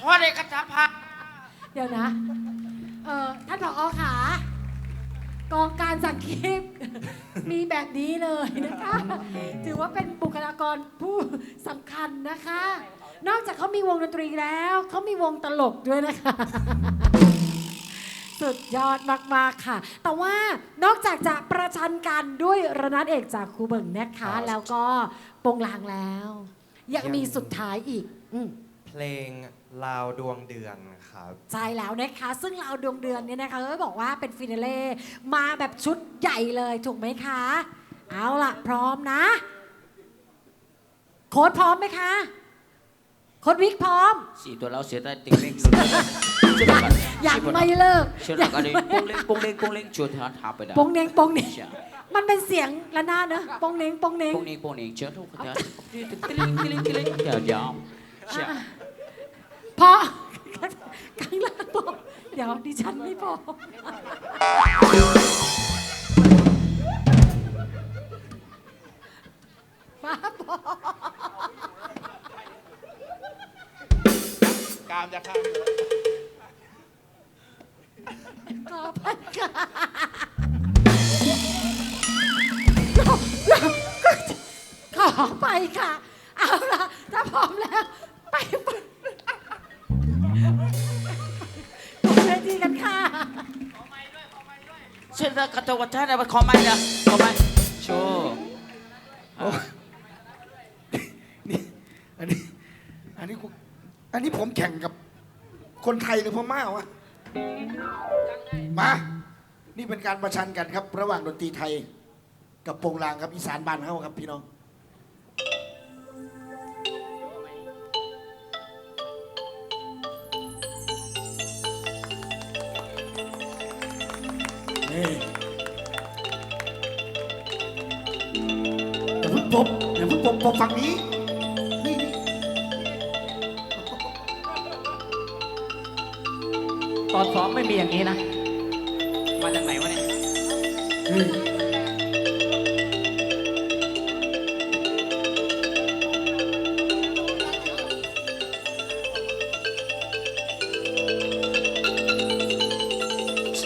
ทอดเอกสารพักเดี๋ยวนะ เอ่อ ท่านผอขากองการสังคีปมีแบบนี้เลยนะคะ ถือว่าเป็นบุคลากรผู้สำคัญนะคะ นอกจากเขามีวงดนตรีแล้ว เขามีวงตลกด้วยนะคะ สุดยอดมาก ๆ ค่ะ แต่ว่านอกจากจะประชันกันด้วยระนาดเอกจากครูเบิ่งนะคะ แล้วก็โปงลางแล้ว ยังมีสุดท้ายอีก อืม เพลงลาวดวงเดือนครับ ใช่แล้วนะคะ ซึ่งเราดวงเดือนเนี่ยนะคะก็บอกว่าเป็นฟินาเล่มาแบบชุดใหญ่เลยถูกไหมคะ เอาล่ะ พร้อมนะ โค้ดพร้อมไหมคะ โค้ดวิกพร้อม สี่ตัวเราเสียได้ติ๊งเล็งสุดช่วยกันยังไม่เลิกช่วยกันดิปงเล็งปงเล็งปงเล็งช่วยทานทาไปได้ปงเนงปงเนงใช่มันเป็นเสียงระนาดเนอะปงเนงปงเนงปงเล็งปงเล็งเชื่อทุกคนนะติ๊งเล็งติ๊งเล็งติ๊งเล็งเดี๋ยวยาวใช่ พอข้างล่างบอกเดี๋ยวดิฉันไม่พอมาพอกามจะข้ามขอพันค่ะขอไปค่ะ เอาล่ะ ถ้าพร้อมแล้ว ไปไป ตกเวทีกันค่ะ เชื่อได้กระจกกระจายได้ขอไม่นะขอไม่โชว์นี่อันนี้ อันนี้กูอันนี้ผมแข่งกับคนไทยหรือพม่าวะ มา นี่เป็นการประชันกันครับ ระหว่างดนตรีไทย กับโปงลางครับอีสานบ้านเฮาครับพี่น้อง อย่าเพิ่งปบปบฝั่งนี้ นี่นี่ตอนซ้อมไม่มีอย่างนี้นะ มาจากไหนวะเนี่ย นี่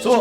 สู้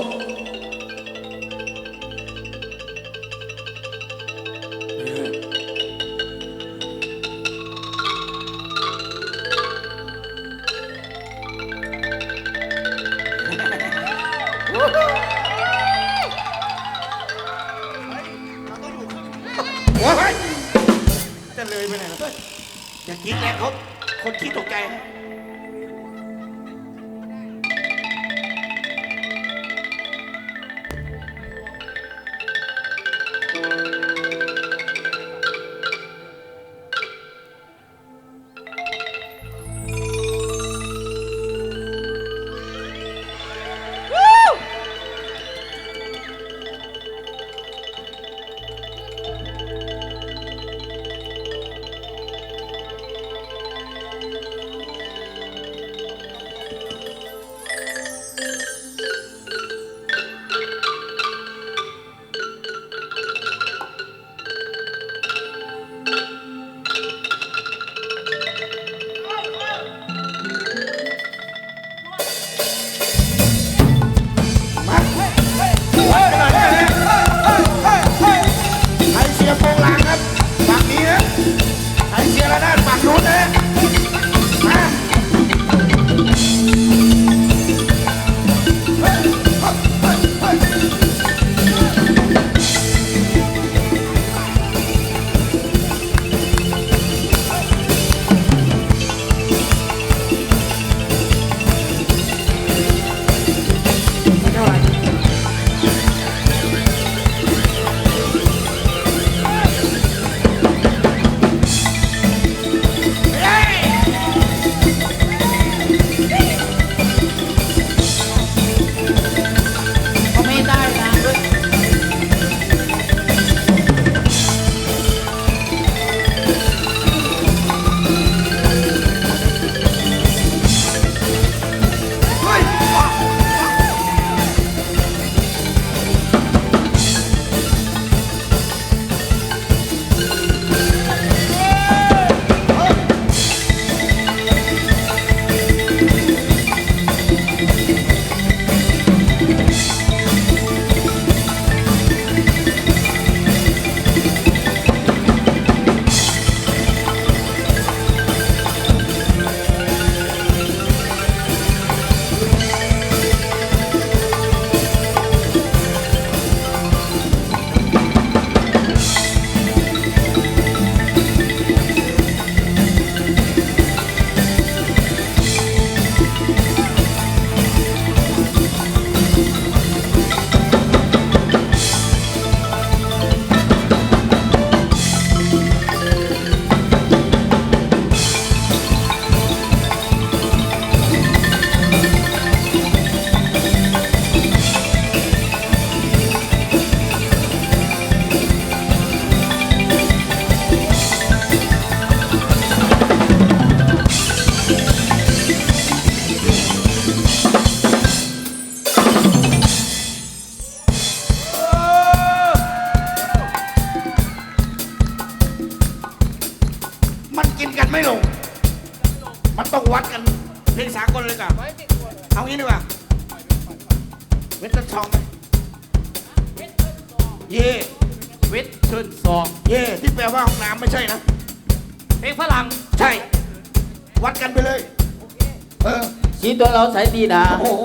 เราสายตีดาโอ้โห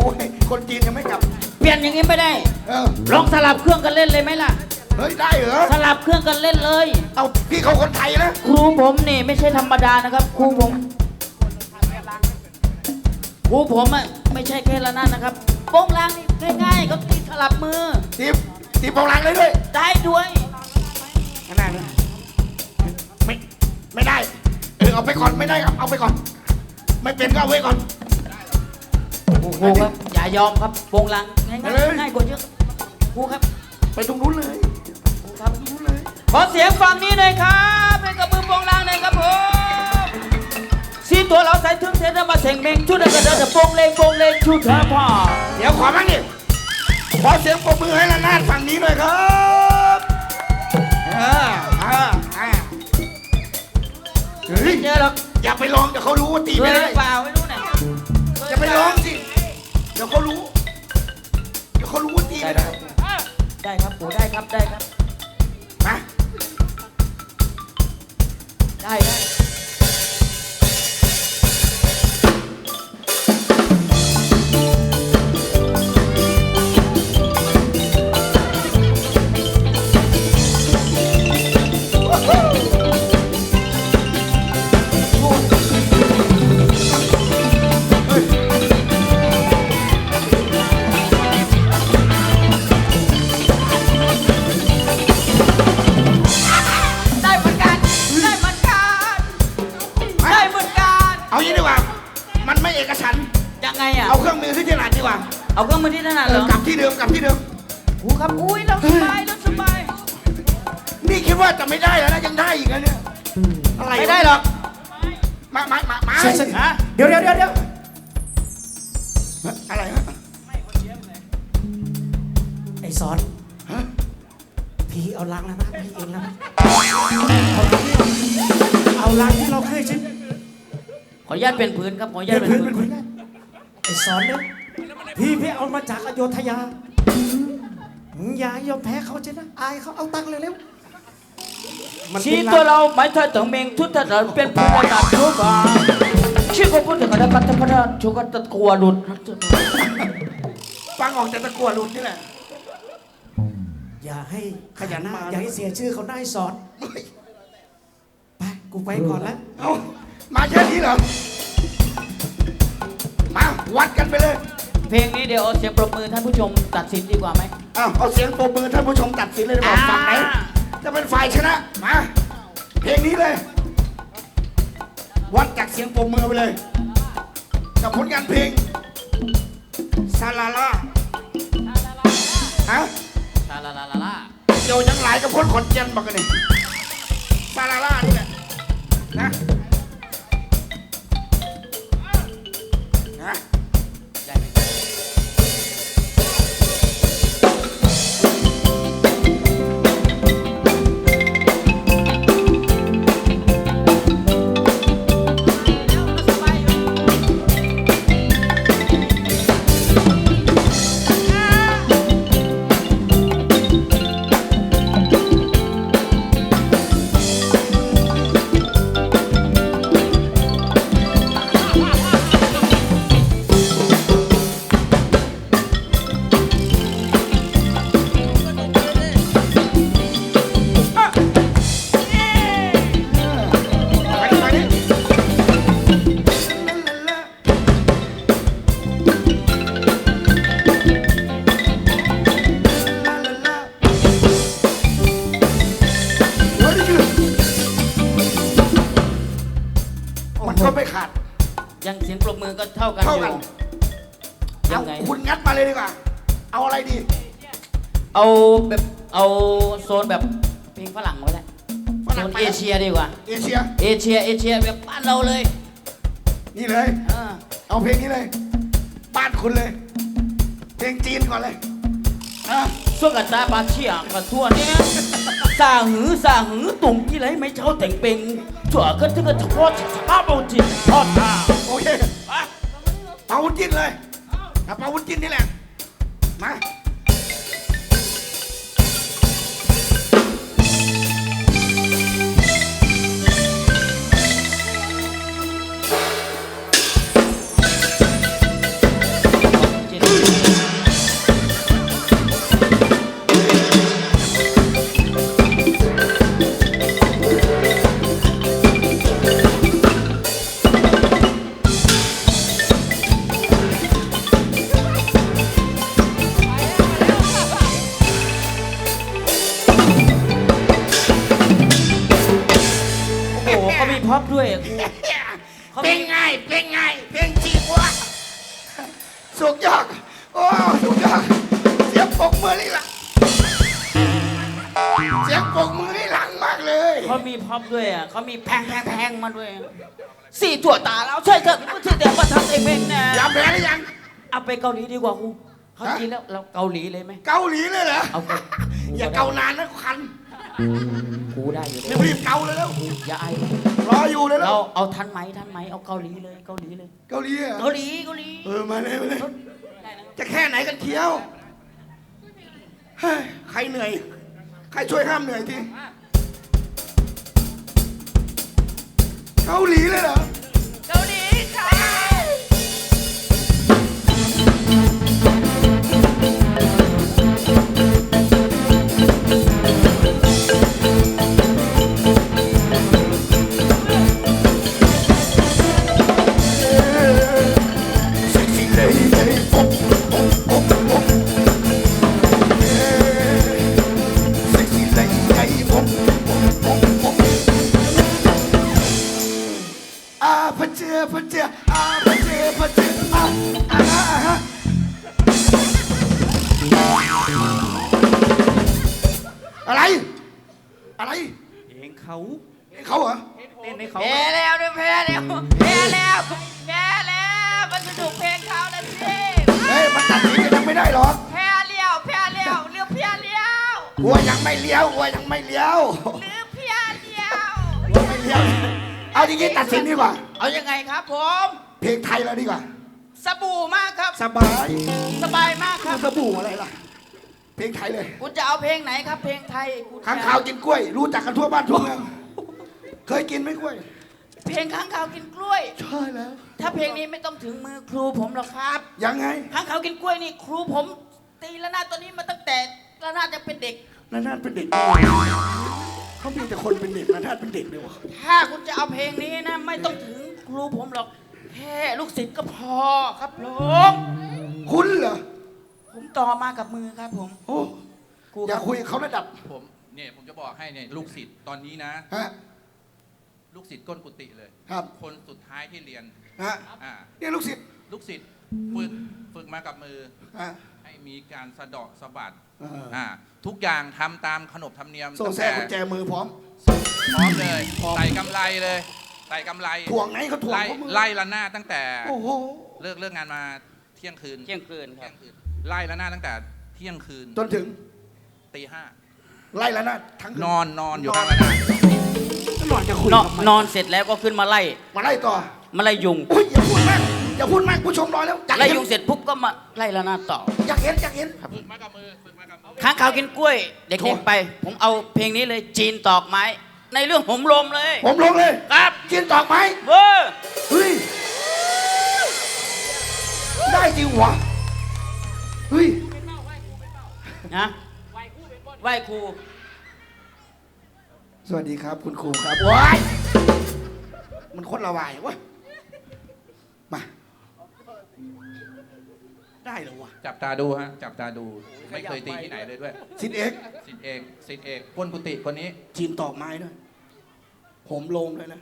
คนจีนยังไม่กลับ เปลี่ยนอย่างนี้ไม่ได้ เออ ลองสลับเครื่องกันเล่นเลยไหมล่ะ เฮ้ยได้เหรอ สลับเครื่องกันเล่นเลย เอาพี่เขาคนไทยนะ ครูผมนี่ไม่ใช่ธรรมดานะครับ ครูผมครูผมอะไม่ใช่แค่ละนั่นนะครับโป้งลางนี่ง่ายๆก็ตีสลับมือทีมทีมปองหลังเลยด้วยได้ด้วย ขนาดนี้ไม่ไม่ได้เออเอาไปก่อนไม่ได้ครับเอาไปก่อน ไม่เป็นก็เอาไว้ก่อน ครูครับ อย่ายอมครับโป้งลางง่ายไปเลยๆง่ายกว่าเยอะครูครับ ไปตรงนู้นเลยครูครับตรงนู้นเลย ขอเสียงฝั่งนี้หน่อยครับเป็นกระมือโป้งลางหน่อยครับผมสีตัวเราใส่ถึงเทนมาเสียงเมงชุดเดินเดินโป้งเลงโป้งเลงชุดเธอพ่อเดี๋ยวขอบ้างดิขอเสียงปรบมือให้ละนาดฝั่งนี้หน่อยครับเออเออเออเฮ้ยเจอหรอกอย่าไปลองเดี๋ยวเขารู้ว่าตีเคไม่ยหได้รือเปล่าไม่รู้เนี่ย อย่าไปลองสิเดี๋ยวเขารู้ เดี๋ยวเขารู้ว่าตีได้ไม่คได้รับ ได้ครับผมได้ครับ ได้ครับ มา ได้ได้ได้ เอกฉันท์ยังไงอะ เอาเครื่องมือที่ถนัดดีกว่าเอาเครื่องมือที่ถนัดเอเหรออกลับที่เดิมกลับที่เดิมครูครับ อุ้ยเราสบายเราสบาย นี่คิดว่าจะไม่ได้แล้วนะยังได้อีกนะเนี่ยอะไรวะไม่ได้หรอก มามามามาฮะเดี๋ยวเดี๋ยวเดี๋ยวเดี๋ยวอะไรฮะไอ้สอนฮะพี่เอาลังแล้วนะพี่เองนะเอาลังที่เราเคยชิน ขออนุญาตเป็นพื้นครับขออนุญาเป็ตนเป็นพื้นพื้เป็นนพื้นไอ้สอนเนี่ยพี่พี่เอามาจากอโยธยามึงอย่ายอมแพ้เขาเจ้นะอายเขาเอาตังค์เร็วๆมันชี้เป็นตัวลังเราหมายถึงถึงเมงทุตถนนเป็นพื้นระดับทุกอะชื่อเขาพูดถึงอะไรปัตตพระชุกตะกัวหลุดฟังออกแต่ตะกัวหลุดนี่แหละ อย่าให้ขยันมาอย่าให้เสียชื่อเขาหน้าไอ้สอนไปกูไปก่อนแล้วเอา มาแค่นี้เหรอ มาวัดกันไปเลยเพลงนี้เดี๋ยวเอาเสียงปรบมือท่านผู้ชมตัดสินดีกว่าไหม อ้าวเอาเสียงปรบมือท่านผู้ชมตัดสินเลยดีกว่า ฝั่งไหนจะเป็นฝ่ายชนะ มา เพลงนี้เลย วัดจากเสียงปรบมือไปเลย กับผลงานเพลงซาลาล่าฮะชาลาลาลาลาเดี๋ยวยังหลายกับคนขอนแก่นบอกกันนี่ซาลาล่านี่แหละนะนะ ยังเสียงปรบมือก็เท่ากันอเท่ากัน ยู่เอายังไง คุณงัดมาเลยดีกว่า เอาอะไรดี เอาแบบเอาโซนแบบเพลงฝรั่งไว้แหละฝโซรั่งนไปเอเชียดีกว่า เอเชีย เอเชียเอเชียแบบบ้านเราเลยนี่เลยเออเอาเพลงนี้เลย บ้านคุณเลย เพลงจีนก่อนเลยอะ ส่วนกับตาบาเชียกับทั่วเนี้ย สาหือสาหือตุ่มกี่ไรไม่เช่าแต่งเป็นถั่วก็ถึงกับทอดป้าเบาจิตทอดตาโอเคปเป่าวุ้นจิ้นเลยเอาป่าวุ้นจิ้นนี่แหละ มาาไปเกาหลีดีกว่ากูเขาฮะกินแล้วเราเกาหลีเลยไหมเกาหลีเลยเหรอเอาไปอย่าเกานานนะคันกูได้อยู่รีบรีบเกาเลยแล้วอย่าไอรออยู่เลยแล้เราวเอาทันไหมทันไหมเอาเกาหลีเลยเกาหลีเลยเกาหลีเหรเกาอหลีเกาหลีเออมาเลยมาเลยได้นะจะแค่ไหนกันเที่ยวเฮ้ยใครเหนื่อย ใครช่วยห้ามเหนื่อยทีเกาหลีเลยเหรอ อาพะเจ้าพะเจ้าอาพะเจ้าพะเจ้าอาอาฮะอาฮะอะไร อะไรเองเขาเอ้เขาเหรอเต้นให้เขาแพ้แล้วเนี่ยแพ้แล้วแพ้แล้วแพ้แล้วมันสนุกเพลงเขานะสิเฮ้ยมันตัดสินยังไม่ได้หรอกแพ้เลี้ยวแพ้เลี้ยวเรือเพี้ยเลี้ยววัวยังไม่เลี้ยววัวยังไม่เลี้ยวหรือเพี้ยเลี้ยววัวไม่เลี้ยว เอาอย่างงี้ตัดสินดีกว่า เอายังไงครับผม เพลงไทยเราดีกว่า สบู่มากครับ สบายสบายมากครับ สบู่อะไรล่ะ เพลงไทยเลยคุณจะเอาเพลงไหนครับ เพลงไทยคุณข้างข่าวกินกล้วย รู้จักกันทั่วบ้านทั่วเมืองเคยกินไหมกล้วย เพลงข้างข่าวกินกล้วย ใช่แล้ว ถ้าเพลงนี้ไม่ต้องถึงมือครูผมหรอกครับ ยังไง ข้างข่าวกินกล้วยนี่ครูผม ตีละนาดตัวนี้มาตั้งแต่ละนาดจะเป็นเด็กนานาดเป็นเด็ก เขามีแต่คนเป็นเด็กนานาดเป็นเด็กเลยวะถ้าคุณจะเอาเพลงนี้นะ ไม่ต้องถึงครูผมหรอก แค่ลูกศิษย์ก็พอครับผมคุณเหรอ ผมต่อมากับมือครับผมโอ้ครูอคย่ารับคุยกับเขาระดับผมเนี่ยผมจะบอกให้เนี่ยลูกศิษย์ตอนนี้นะ ฮะลูกศิษย์ก้นกุฏิเลย ครับคนสุดท้ายที่เรียนฮะอ่าเนี่ยลูกศิษย์ลูกศิษย์ฝึกฝึกมากับมือ ฮะ ให้มีการสะเดาะสะบัดเอออ่าทุกอย่างทำตามขนบธรรมเนียมโซ่ตั้งแซ่แต่กุญแจมือพร้อม พร้อมเลยพร้อม ใส่กำไรเลยใส่กำไรถ่วงไงเขาถ่วงไล่เขามือไล่ละหน้าดตั้งแต่โอ้โห เลิกเลิกงานมาเที่ยงคืนเที่ยงคืนคเที่รัยบ งคืนไล่ละหน้าดตั้งแต่เที่ยงคืนจนถึงตีห้าไล่แล้วนะทั้งคืนอนนอนอยู่ข้างละหน้าด นอนจะคุยนอนทำไมนอนเสร็จแล้วก็ขึ้นมาไล่มาไล่ต่อมาไล่ยุง อุ้ย อย่าพูดมากอย่าพูดมากผู้ชมรอแล้วอยากไล่เห็นยุงเสร็จปุ๊บก็มาไล่ละนาดต่ออยากเห็นอยากเห็นฝึกมากับมือฝึกมากับมือค้างข่าวกินกล้วย เด็โถ่กๆไป ผมเอาเพลงนี้เลยจีนตอกไม้ ในเรื่องผมลมเลย ผมลงเลยครับกินตอกไหมเบอร์เฮ้ยได้จริงวะเฮ้ยนะไหว้ครูสวัสดีครับคุณครูครับว้ายมันโคตรละวายวะ ได้เหรอวะ จับตาดูฮะ จับตาดูไม่เคยตีที่ไหนเลยด้วยสิทธิเอกสิทธิเอกสิทธิเอกก้นกุฏิคนนี้จีนตอกไม้ด้วยผมลงเลยนะ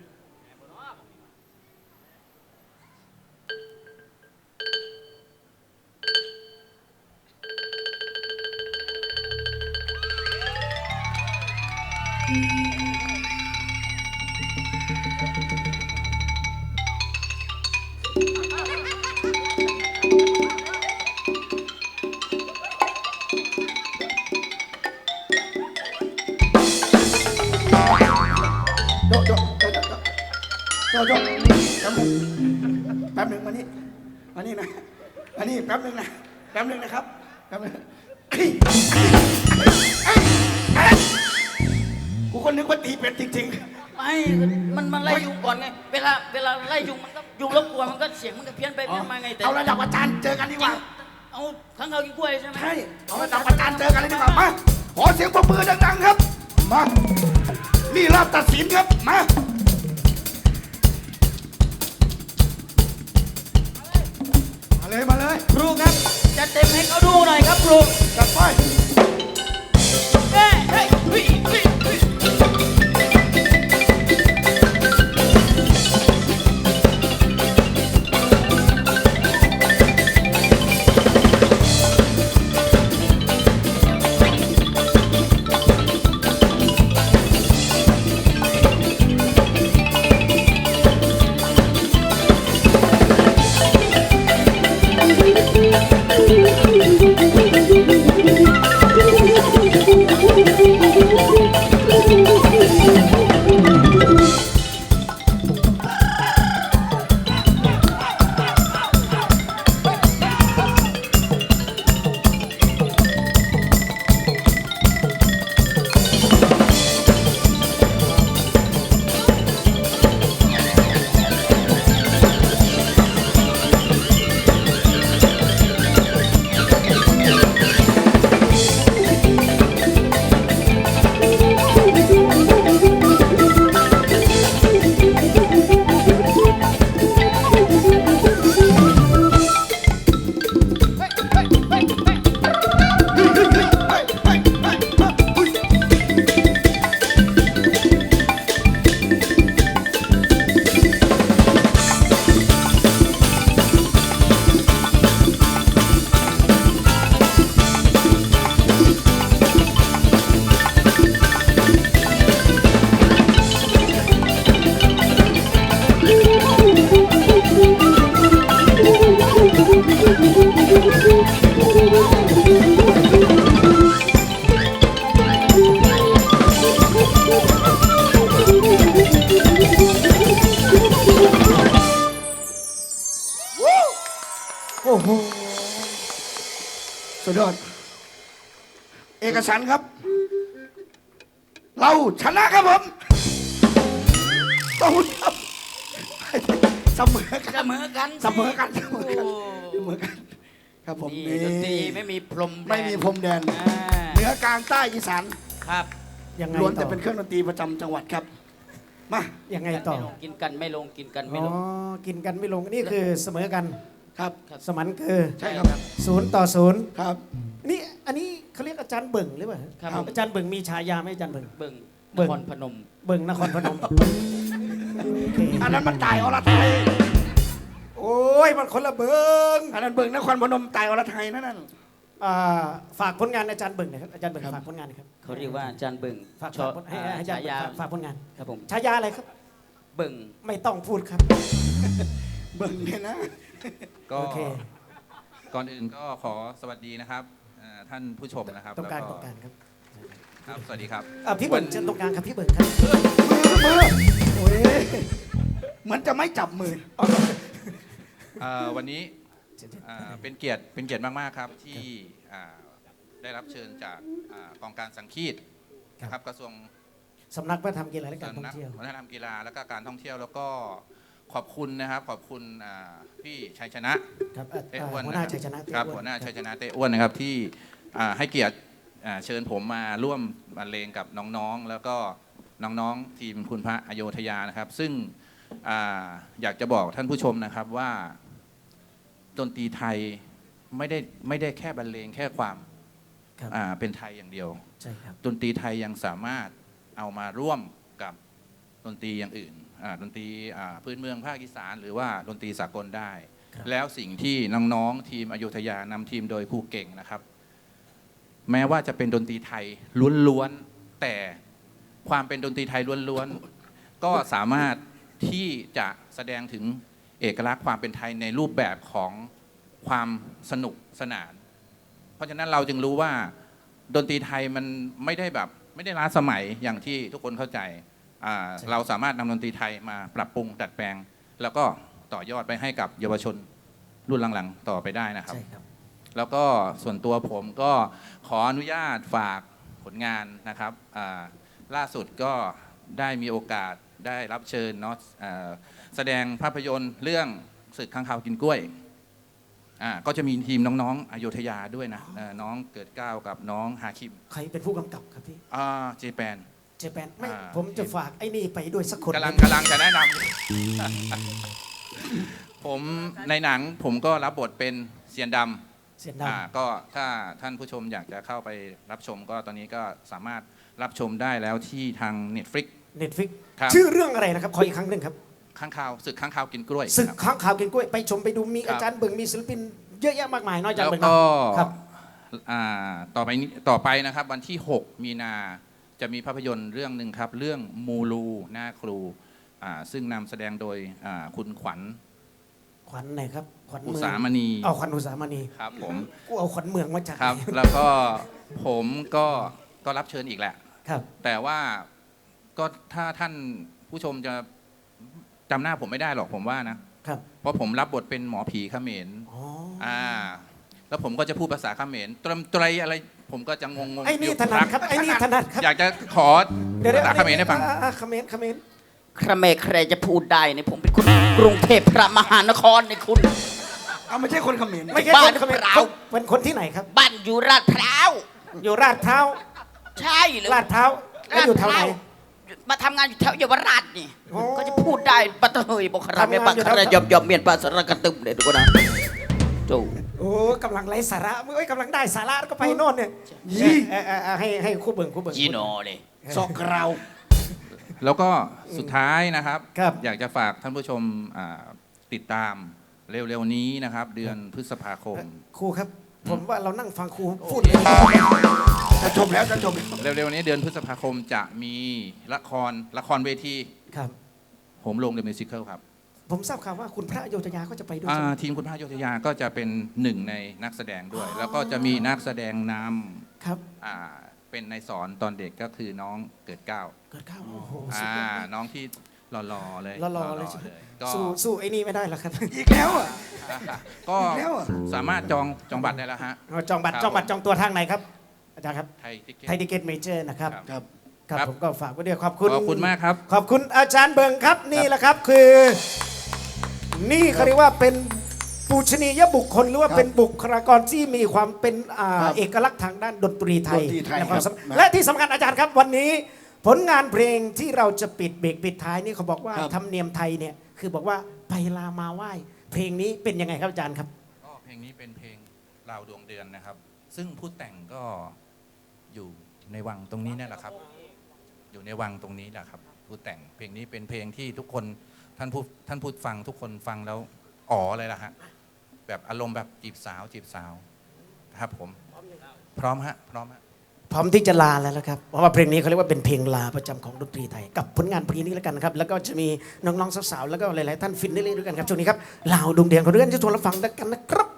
มาไงแต่เอาระดับอาจารย์เจอกันดีกว่า เอาข้างเขากินกล้วยใช่ไหมใช่ เอาระดับอาจารย์เจอกันเลยดีกว่า มา ขอเสียงปรบมือดังๆครับ มา นี่รอบตัดสินครับ มามาเลยมาเลย ครูครับจะเต็มให้เขาดูหน่อยครับครูจัดไป อกันเสมอกันเสมอกันเสมอกันโอ้เสมอกัน ครับผมนี่ดนตรีไม่มีพรมแดนไม่มีพรมแดนอ่าเหนือกลางใต้อีสานครับยังไงล้วนต่แต่อเป็นเครื่องดนตรีประจำจังหวัดครับมายังไงต่อไม่ลงกินกันไม่ลงกินกันไม่อ๋อลงกินกันไม่ลงนี่คือเสมอกันครับ สมันคือใช่ครับศูนย์ต่อศูนย์ครับนี่อันนี้เขาเรียกอาจารย์เบิ่งหรือเปล่าครับอาจารย์เบิ่งมีฉายาไหมอาจารย์เบิ่งเบิ่งเบิ่นงครพนม เบิ่งนครพนมโอเคอันนั้นมันตายอรไทย โอ้ยมันคนละเบิ่งอันนั้นเบิ่งนครพนมตายอรไทยนั่นน่ะอ่าฝากผลงานอาจารย์เบิ่งหนะครับอาจารย์เบิ่งครับ ฝากผลงานหนะครับเขาเรียกว่าอาจารย์เบิ่งฝากชอฝากให้ให้อาจารย์ฉายาฝากฝากผลงานครับผมฉายาอะไรครับ เบิ่งไม่ต้องพูดครับ เบิ่งเนี่ยนะ ก็โอเค ก่อนอื่นก็ขอสวัสดีนะครับอ่าท่านผู้ชมนะครับต้องการแล้วต้องการครับครับ สวัสดีครับอะพี่เบิ่งเชิญตรงกลางครับพี่เบิ่งครับมือโอ้ยเหมือนจะไม่จับมืออ่า วันนี้อ่าเป็นเกียรติเป็นเกียรติมาก ๆ ครับ ที่อ่าได้รับเชิญจากอ่ากองการสังคีตนะครับกระทรวง สำนักวัฒนธรรมกีฬาและการท่องสำนักเที่ยววัฒนธรรมกีฬาและก็การท่องเที่ยวแล้วก็ขอบคุณนะครับ ขอบคุณอ่าพี่ชัยชนะครับอะเต้อะอ้วนหัวหนะน้าครับชัยชนะเต้ครับอ้วนหัวหน้าชัยชนะเต้อ้วนนะครับที่อ่าให้เกียรติอ่าเชิญผมมาร่วมบรรเลงกับน้องๆ แล้วก็น้องๆทีมคุณพระอโยธยานะครับ ซึ่งอ่าอยากจะบอกท่านผู้ชมนะครับว่า ดนตรีไทยไม่ได้ไม่ได้แค่บรรเลงแค่ความครับอ่าเป็นไทยอย่างเดียว ใช่ครับ ดนตรีไทยยังสามารถเอามาร่วมกับดนตรีอย่างอื่นอ่าดนตรีอ่าพื้นเมืองภาคอีสาน หรือว่าดนตรีสากลได้ ครับ แล้วสิ่งที่น้องๆทีมอยุธยานำทีมโดยครูเก่งนะครับ แม้ว่าจะเป็นดนตรีไทยล้วนๆแต่ความเป็นดนตรีไทยล้วนๆก็สามารถที่จะแสดงถึง เอกลักษณ์ความเป็นไทยในรูปแบบของความสนุกสนาน เพราะฉะนั้นเราจึงรู้ว่าดนตรีไทยมันไม่ได้แบบไม่ได้ล้าสมัยอย่างที่ทุกคนเข้าใจอ่าใช่เราสามารถนำดนตรีไทยมาปรับปรุงดัดแปลง แล้วก็ต่อยอดไปให้กับเยาวชนรุ่นหลังๆ ต่อไปได้นะครับใช่ครับแล้วก็ส่วนตัวผมก็ขออนุญาตฝากผลงานนะครับอ่าล่าสุดก็ได้มีโอกาสได้รับเชิญเนาะอ่า แสดงภาพยนตร์เรื่องศึกข้างคาวกินกล้วยอ่าก็จะมีทีมน้องๆอโยธยาด้วยนะเอ่อน้องเกิดเกล้าวกับน้องฮาคิมใครเป็นผู้กำกับครับพี่อ่าเจแปน เจแปนไม่อ่า ผมจะฝากไอ้นี่ไปด้วยสักคนกำลังกำลังจะแนะนำ ผมในหนังผมก็รับบทเป็นเซียนดำ เสียงอ่าดำก็ถ้าท่านผู้ชมอยากจะเข้าไปรับชมก็ตอนนี้ก็สามารถรับชมได้แล้วที่ทาง Netflix เน็ตฟิกครับ ชื่อเรื่องอะไรนะครับ ขออีกครั้งหนึ่งครับ ข้างข่าวศึกข้างข่าวกินกล้วยศึกครับข้างข่าวกินกล้วย ไปชมไปดูมีครับอาจารย์เบิ่งมีศิลปินเยอะแยะมากมายเน้อยอาจารแล้ย์วเบิ่งก็เนาะครับอ่าต่อไปนี้ต่อไปนะครับวันที่ 6 มีนาจะมีภาพยนตร์เรื่องหนึ่งครับ เรื่องมูลูหน้าครูอ่าซึ่งนำแสดงโดยอ่าคุณขวัญขวัญไหนครับขวัญอุเมืองสามณีเอาขวัญอุสามณีครับผมกูเอาขวัญเมืองมาจากครับไหนแล้วก็ผมก็ก็รับเชิญอีกแหละครับ แต่ว่าก็ถ้าท่านผู้ชมจะ จำหน้าผมไม่ได้หรอกผมว่านะครับ เพราะผมรับบทเป็นหมอผีเขมรอ๋ออ่า แล้วผมก็จะพูดภาษาเขมรตรมไตรอะไรผมก็จะงงงๆไอ้นี่ยู่ถนัดพักครับไอ้นี่ถนัดครับอยากจะขอเดี๋ยวภาษาเขมรให้ฟังอ่าอ่าเขมรเขมรใครเมใครจะพูดได้เนี่ยผมเป็นคนกรุงเทพพระมหานครในคุณ เอาไม่ใช่คนเขมรไม่ใช่บ้าคนนเขมรเปล่าเขาเป็นคนที่ไหนครับ บ้านอยู่ราดพร้าวอยู่ลาดพร้าวใช่หรือ ลาดพร้าวแล้วอยู่แถวไหน มาทำงานอยู่แถวเยาวราชนี่ โอ้ ก็จะพูดได้ปัตเตยบอกคาราเมบังคารายอมยอมเมียนปาสระกันตึมเลยทุกคนนะจูโอ้กำลังไร้สาระเอ้ยกำลังได้สาระแล้วก็ไปโน่นเนี่ยเอ่อเอ่อเอ่อให้ให้คู่เบิ่งคู่เบิ่ง จีโน่เลยซอกเรา แล้วก็สุดท้ายนะครับ ครับ อยากจะฝากท่านผู้ชมอ่าติดตามเร็วๆนี้นะครับ เดือนพฤษภาคม ครูครับ ผมว่าเรานั่งฟังครูพูด จะจบแล้วจะจบแล้วเร็วๆนี้เดือนพฤษภาคมจะมีละครละครเวทีครับ ผมลงเดอะมิวสิคลครับผมทราบข่าวว่าคุณพระโยธยาก็จะไปด้วยอ่าใช่ไหมทีมคุณพระโยธยาก็จะเป็นหนึ่งในนักแสดงด้วย แล้วก็จะมีนักแสดงนครับำอ่าเป็นในสอนตอนเด็กก็คือน้องเกิดเกล้าเกิดข้าวโอ้โหสุดอ่ายอดน้องที่หล่อๆเลยรอๆเลยใช่ไหมก็สู้สู้ไอ้นี่ไม่ได้หรอกครับอีกแล้วอะ ก็อีกแล้วเหรอ สามารถจองจองบัตรได้แล้วฮะ เอาจองบัตรครับ จองบัตรจองตัวทางไหนครับ อาจารย์ครับไทยทิเก็ต ไทยดิเกตเมเจอร์นะครับครับ ครับ ครับ ครับ ผมก็ฝากไว้ด้วยขอบคุณ ขอบคุณมากครับ ขอบคุณอาจารย์เบิงครับนี่แหละครับคือ นี่เขาเรียกว่าเป็นปูชนียบุคคลหรือว่าครับเป็นบุคลากรที่มีความเป็นอ่าครับเอกลักษณ์ทางด้านดนตรีไทยดนตรีไทยและความครับสำและที่สำคัญอาจารย์ครับวันนี้ ผลงานเพลงที่เราจะปิดเบรกปิดท้ายนี่เขาบอกว่าครับ ธรรมเนียมไทยเนี่ยคือบอกว่าไปลามาไหว้ เพลงนี้เป็นยังไงครับอาจารย์ครับ ก็เพลงนี้เป็นเพลงราวดวงเดือนนะครับ ซึ่งผู้แต่งก็ อยู่ในวังตรงนี้นี่แหละครับ อยู่ในวังตรงนี้แหละครับผู้แต่งเพลงนี้เป็นเพลงที่ทุกคนท่านผู้ท่านผู้ฟังทุกคนฟังแล้วอ๋อเลยล่ะฮะแบบอารมณ์แบบจีบสาวจีบสาวครับผม พร้อมฮะพร้อมฮะพร้อมที่จะลาแล้วนะครับเพราะว่าเพลงนี้เขาเรียกว่าเป็นเพลงลาประจำของดนตรีไทย กับผลงานเพลงนี้แล้วกันนะครับ แล้วก็จะมีน้องๆสาวๆแล้วก็หลายๆท่านฟินได้เลยด้วยกันครับช่วงนี้ครับลาวดวงเดียงขอเรื่องจะชวนเราฟังด้วยกันนะครับ